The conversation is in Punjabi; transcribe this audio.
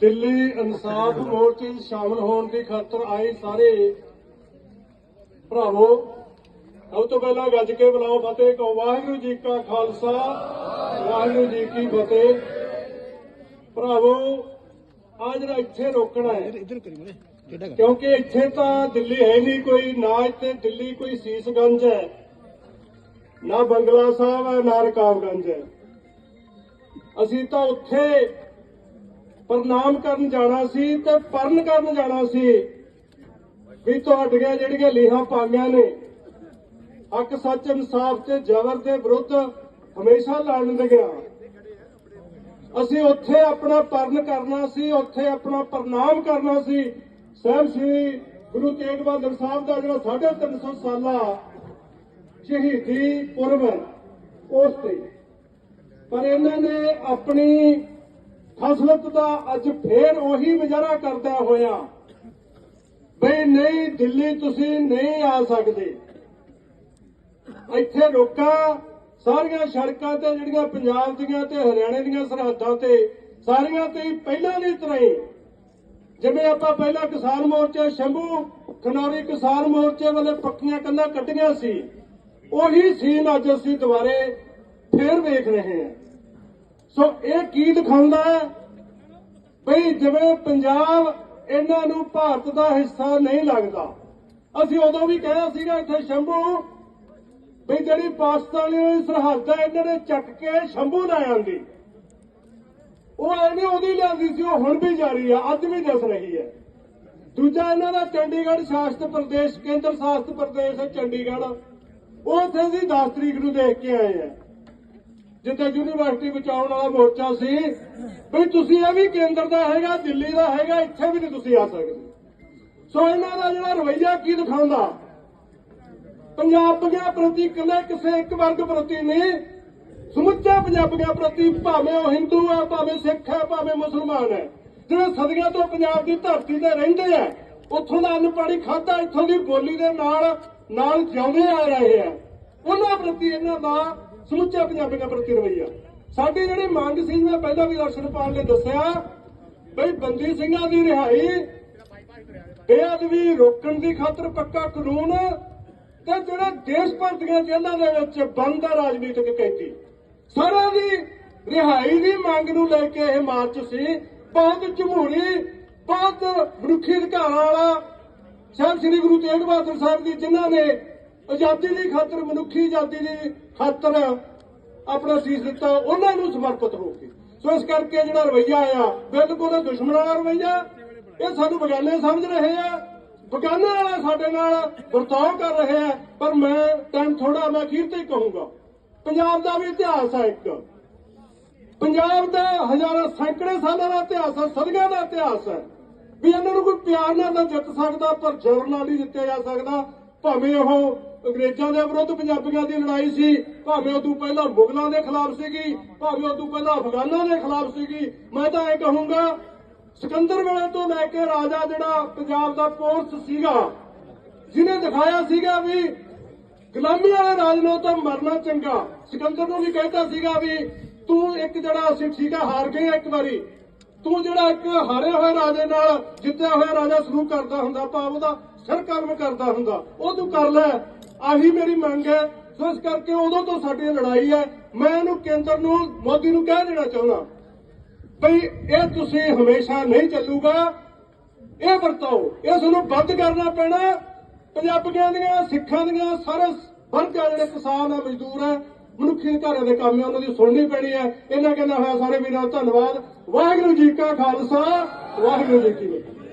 ਦਿੱਲੀ ਇਨਸਾਫ ਮੋਰਚੇ 'ਚ ਸ਼ਾਮਲ ਹੋਣ ਦੀ ਖਾਤਰ ਆਏ ਸਾਰੇ ਭਰਾਵੋ ਸਭ ਤੋਂ ਪਹਿਲਾਂ ਗੱਜ ਕੇ ਬੁਲਾਓ ਫਤਿਹ ਕਹੋ ਵਾਹਿਗੁਰੂ ਜੀ ਕਾ ਖਾਲਸਾ ਵਾਹਿਗੁਰੂ ਜੀ ਕੀ ਫਤਿਹ। ਭਰਾਵੋ ਆ ਜਿਹੜਾ ਇੱਥੇ ਰੋਕਣਾ ਹੈ ਇੱਧਰ ਕਰੀ ਕਰ ਕਿਉਂਕਿ ਇੱਥੇ ਤਾਂ ਦਿੱਲੀ ਹੈ ਨਹੀਂ ਕੋਈ ਨਾ ਇੱਥੇ ਦਿੱਲੀ ਕੋਈ ਸੀਸਗੰਜ ਹੈ ਨਾ ਬੰਗਲਾ ਸਾਹਿਬ ਹੈ ਨਾ ਰਕਾਬਗੰਜ ਹੈ। ਅਸੀਂ ਤਾਂ ਉੱਥੇ ਪ੍ਰਣਾਮ ਕਰਨ ਜਾਣਾ ਸੀ ਤੇ ਪਰਨ ਕਰਨ ਜਾਣਾ ਸੀ। ਵੀ ਤੁਹਾਡੀਆਂ ਜਿਹੜੀਆਂ ਲੀਹਾਂ ਪਾਈਆਂ ਨੇ, ਹੱਕ ਸੱਚ ਇਨਸਾਫ ਤੇ ਜ਼ਬਰ ਦੇ ਵਿਰੁੱਧ ਹਮੇਸ਼ਾ ਲੜਨਗੀਆਂ ਅਸੀਂ ਉੱਥੇ ਆਪਣਾ ਪਰਨ ਕਰਨਾ ਸੀ, ਉੱਥੇ ਆਪਣਾ ਪ੍ਰਣਾਮ ਕਰਨਾ ਸੀ। ਸਾਹਿਬ ਸ੍ਰੀ ਗੁਰੂ ਤੇਗ ਬਹਾਦਰ ਸਾਹਿਬ ਦਾ ਜਿਹੜਾ 350 ਸਾਲਾ ਸ਼ਹੀਦੀ ਪੁਰਬ ਹੈ, ਉਸ ਤੇ। ਪਰ ਇਹਨਾਂ ਨੇ ਆਪਣੀ ਖਸਲਤ ਦਾ ਅੱਜ ਫੇਰ ਉਹੀ ਵਿਚਾਰਾ ਕਰਦਾ ਹੋਇਆ। ਬਈ ਨਹੀਂ, ਦਿੱਲੀ ਤੁਸੀਂ ਨਹੀਂ ਆ ਸਕਦੇ। ਇੱਥੇ ਰੋਕਾਂ ਸਾਰੀਆਂ ਸੜਕਾਂ ਤੇ, ਜਿਹੜੀਆਂ ਪੰਜਾਬ ਦੀਆਂ ਤੇ ਹਰਿਆਣੇ ਦੀਆਂ ਸਰਹੱਦਾਂ ਤੇ, ਸਾਰੀਆਂ ਤੇ ਪਹਿਲਾਂ ਦੀ ਤਰ੍ਹਾਂ ਹੀ। ਜਿਵੇਂ ਆਪਾਂ ਪਹਿਲਾਂ ਕਿਸਾਨ ਮੋਰਚਾ, ਸ਼ੰਭੂ, ਖਨੌਰੀ ਕਿਸਾਨ ਮੋਰਚੇ ਵਾਲੇ ਪੱਕੀਆਂ ਕੰਧਾਂ ਕੱਟੀਆਂ ਸੀ, ਉਹੀ ਸੀਨ ਅੱਜ ਅਸੀਂ ਦੁਬਾਰੇ ਫੇਰ ਵੇਖ ਰਹੇ ਹਾਂ। ਸੋ ਇਹ ਕੀ ਦਿਖਾਉਂਦਾ ਹੈ? ਬਈ ਜਿਵੇਂ ਪੰਜਾਬ ਇਹਨਾਂ ਨੂੰ ਭਾਰਤ ਦਾ ਹਿੱਸਾ ਨਹੀਂ ਲੱਗਦਾ। ਅਸੀਂ ਉਦੋਂ ਵੀ ਕਿਹਾ ਸੀਗਾ ਇੱਥੇ, ਸ਼ੰਭੂ ਵੀ ਜਿਹੜੀ ਪਾਕਿਸਤਾਨੀ ਸਰਹੱਦ ਹੈ, ਇਹਨਾਂ ਨੇ ਚੱਕ ਕੇ ਸ਼ੰਭੂ ਲੈ ਆਂਦੀ। ਉਹ ਇਹਨੇ ਉਹਦੀ ਲਿਆਂਦੀ ਸੀ, ਉਹ ਹੁਣ ਵੀ ਜਾਰੀ ਆ, ਅੱਜ ਵੀ ਦਿਸ ਰਹੀ ਹੈ। ਦੂਜਾ ਇਹਨਾਂ ਦਾ ਚੰਡੀਗੜ੍ਹ ਸ਼ਾਸਤ ਪ੍ਰਦੇਸ਼, ਕੇਂਦਰ ਸ਼ਾਸਤ ਪ੍ਰਦੇਸ਼ ਹੈ, ਚੰਡੀਗੜ੍ਹ। ਉਹ ਉੱਥੇ ਅਸੀਂ 10 ਤਰੀਕ ਨੂੰ ਦੇਖ ਕੇ ਆਏ ਆ। ਜਿੱਥੇ ਯੂਨੀਵਰਸਿਟੀ ਬਚਾਉਣ ਵਾਲਾ ਮੋਰਚਾ ਸੀ ਵੀ ਤੁਸੀਂ ਇਹ ਵੀ ਕੇਂਦਰ ਦਾ ਹੈਗਾ, ਦਿੱਲੀ ਦਾ ਹੈਗਾ, ਇੱਥੇ ਵੀ ਨਹੀਂ ਤੁਸੀਂ ਆ ਸਕਦੇ। ਸੋ ਇਹਨਾਂ ਦਾ ਜਿਹੜਾ ਰਵਈਆ ਕੀ ਦਿਖਾਉਂਦਾ? ਪੰਜਾਬੀਆਂ ਪ੍ਰਤੀ ਇਕੱਲੇ ਕਿਸੇ ਇੱਕ ਵਰਗ ਪ੍ਰਤੀ ਨਹੀਂ, ਸਮੁੱਚੇ ਪੰਜਾਬੀਆਂ ਪ੍ਰਤੀ ਭਾਵੇਂ ਉਹ ਹਿੰਦੂ ਹੈ ਭਾਵੇਂ ਸਿੱਖ ਹੈ ਭਾਵੇਂ ਮੁਸਲਮਾਨ ਹੈ ਜਿਹੜੇ ਸਦੀਆਂ ਤੋਂ ਪੰਜਾਬ ਦੀ ਧਰਤੀ ਤੇ ਰਹਿੰਦੇ ਆ, ਉੱਥੋਂ ਦਾ ਅਨਪੜ੍ਹੀ ਖਾਦਾ ਇੱਥੋਂ ਦੀ ਬੋਲੀ ਦੇ ਨਾਲ ਨਾਲ ਜਿਉਂਦੇ ਆ ਰਹੇ ਆ। ਉਹਨਾਂ ਪ੍ਰਤੀ ਇਹਨਾਂ ਦਾ ਸਮੁੱਚੇ ਪੰਜਾਬੀਆਂ ਪ੍ਰਤੀ ਰਵਈਆ ਸਾਡੀ ਜਿਹੜੀ ਮੰਗ ਸੀ ਮੈਂ ਪਹਿਲਾਂ ਵੀ ਦਰਸ਼ਨਪਾਲ ਨੇ ਦੱਸਿਆ, ਬਈ ਬੰਦੀ ਸਿੰਘਾਂ ਦੀ ਰਿਹਾਈ ਬੇਅਦਬੀ ਰੋਕਣ ਦੀ ਖਾਤਰ ਪੱਕਾ ਕਾਨੂੰਨ ਤੇ ਜਿਹੜਾ ਦੇਸ਼ ਭਰ ਦੀਆਂ ਜੇਲ੍ਹਾਂ ਦੇ ਵਿੱਚ ਬੰਦ ਆ ਰਾਜਨੀਤਿਕ ਕੈਦੀ। ਸਾਰਿਆਂ ਦੀ ਰਿਹਾਈ ਦੀ ਮੰਗ ਨੂੰ ਲੈ ਕੇ ਇਹ ਮਾਰਚ ਸੀ। ਬਹੁਤ ਜਮਹੂਰੀ ਬਹੁਤ ਮਨੁੱਖੀ ਅਧਿਕਾਰਾਂ ਵਾਲਾ ਸਾਹਿਬ ਸ੍ਰੀ ਗੁਰੂ ਤੇਗ ਬਹਾਦਰ ਸਾਹਿਬ ਜੀ, ਜਿਨ੍ਹਾਂ ਨੇ ਆਜ਼ਾਦੀ ਦੀ ਖਾਤਰ ਮਨੁੱਖੀ ਆਜ਼ਾਦੀ ਦੀ ਖਾਤਰ ਆਪਣਾ ਸੀਸ ਦਿੱਤਾ, ਉਹਨਾਂ ਨੂੰ ਸਮਰਪਿਤ ਹੋ ਕੇ। ਸੋ ਇਸ ਕਰਕੇ ਜਿਹੜਾ ਰਵਈਆ ਆਇਆ ਬਿਲਕੁਲ ਦੁਸ਼ਮਣਾਂ ਦਾ ਰਵਈਆ, ਇਹ ਸਾਨੂੰ ਬਗਾਨੇ ਸਮਝ ਰਹੇ ਆ। ਬਗਾਨੇ ਵਾਲੇ ਸਾਡੇ ਨਾਲ ਵਰਤਾਓ ਕਰ ਰਹੇ ਆ, ਪਰ ਮੈਂ ਟਾਈਮ ਥੋੜਾ ਮੈਂ ਅਖੀਰ ਤੇ ਕਹੂੰਗਾ, ਪੰਜਾਬ ਦਾ ਵੀ ਇਤਿਹਾਸ ਹੈ ਇੱਕ। ਪੰਜਾਬ ਦਾ ਹਜ਼ਾਰਾਂ ਸੈਂਕੜੇ ਸਾਲਾਂ ਦਾ ਇਤਿਹਾਸ ਹੈ ਸਦੀਆਂ ਦਾ ਇਤਿਹਾਸ ਹੈ ਵੀ ਇਹਨਾਂ ਨੂੰ ਕੋਈ ਪਿਆਰ ਨਾਲ ਤਾਂ ਜਿੱਤ ਸਕਦਾ, ਪਰ ਜ਼ੋਰ ਨਾਲ ਹੀ ਜਿੱਤਿਆ ਜਾ ਸਕਦਾ। ਭਾਵੇਂ ਉਹ ਅੰਗਰੇਜ਼ਾਂ ਦੇ ਵਿਰੁੱਧ ਪੰਜਾਬੀਆਂ ਦੀ ਲੜਾਈ ਸੀ। ਭਾਵੇਂ ਉਦੋਂ ਪਹਿਲਾਂ ਮੁਗਲਾਂ ਦੇ ਖਿਲਾਫ ਸੀਗੀ, ਭਾਵੇਂ ਉਹ ਤੋਂ ਪਹਿਲਾਂ ਅਫਗਾਨਾਂ ਦੇ ਖਿਲਾਫ ਸੀਗੀ। ਮੈਂ ਤਾਂ ਇਹ ਕਹੂੰਗਾ, ਸਿਕੰਦਰ ਵੇਲੇ ਤੋਂ ਲੈ ਕੇ ਰਾਜਾ ਜਿਹੜਾ ਪੰਜਾਬ ਦਾ ਪੋਰਸ ਸੀਗਾ, ਜਿਹਨੇ ਦਿਖਾਇਆ ਸੀਗਾ ਵੀ ਗੁਲਾਮੀ ਵਾਲੇ ਰਾਜ ਨੂੰ ਤਾਂ ਮਰਨਾ ਚੰਗਾ। ਸਿਕੰਦਰ ਨੂੰ ਵੀ ਕਹਿੰਦਾ ਸੀਗਾ ਵੀ ਤੂੰ ਇੱਕ ਜਿਹੜਾ ਅਸੀਂ ਠੀਕ ਸੀਗਾ ਹਾਰ ਗਏ ਇੱਕ ਵਾਰੀ। ਤੂੰ ਜਿਹੜਾ ਇੱਕ ਹਾਰੇ ਹੋਏ ਰਾਜੇ ਨਾਲ ਜਿੱਤਿਆ ਹੋਇਆ ਰਾਜਾ ਸਲੂਕ ਕਰਦਾ ਹੁੰਦਾ, ਭਾਵ ਉਹਦਾ ਸਿਰ ਕਰਮ ਕਰਦਾ ਹੁੰਦਾ। ਉਹ ਤੂੰ ਕਰ ਲੈ। ਆਹੀ ਮੇਰੀ ਮੰਗ ਹੈ। ਸੋ ਇਸ ਕਰਕੇ ਉਦੋਂ ਤੋਂ ਸਾਡੀ ਲੜਾਈ ਹੈ। ਮੈਂ ਇਹਨੂੰ ਕੇਂਦਰ ਨੂੰ ਮੋਦੀ ਨੂੰ ਕਹਿ ਦੇਣਾ ਚਾਹੁੰਦਾ। ਬਈ, ਇਹ ਤੁਸੀਂ ਹਮੇਸ਼ਾ ਨਹੀਂ ਚੱਲੂਗਾ। ਇਹ ਵਰਤਾਓ। ਇਹ ਤੁਹਾਨੂੰ ਬੰਦ ਕਰਨਾ ਪੈਣਾ। ਪੰਜਾਬੀਆਂ ਦੀਆਂ, ਸਿੱਖਾਂ ਦੀਆਂ ਸਾਰੇ ਵਰਗ ਆ ਜਿਹੜੇ ਕਿਸਾਨ ਆ, ਮਜ਼ਦੂਰ ਆ, ਮਨੁੱਖੀ ਅਧਿਕਾਰਾਂ ਦੇ ਕੰਮ ਆ, ਉਹਨਾਂ ਦੀ ਸੁਣਨੀ ਪੈਣੀ ਹੈ ਇਹਨਾਂ ਕਹਿੰਦਾ ਹੋਇਆ ਸਾਰੇ ਵੀਰਾਂ ਧੰਨਵਾਦ। ਵਾਹਿਗੁਰੂ ਜੀ ਕਾ ਖਾਲਸਾ। ਵਾਹਿਗੁਰੂ ਜੀ ਕੀ ਫਤਿਹ।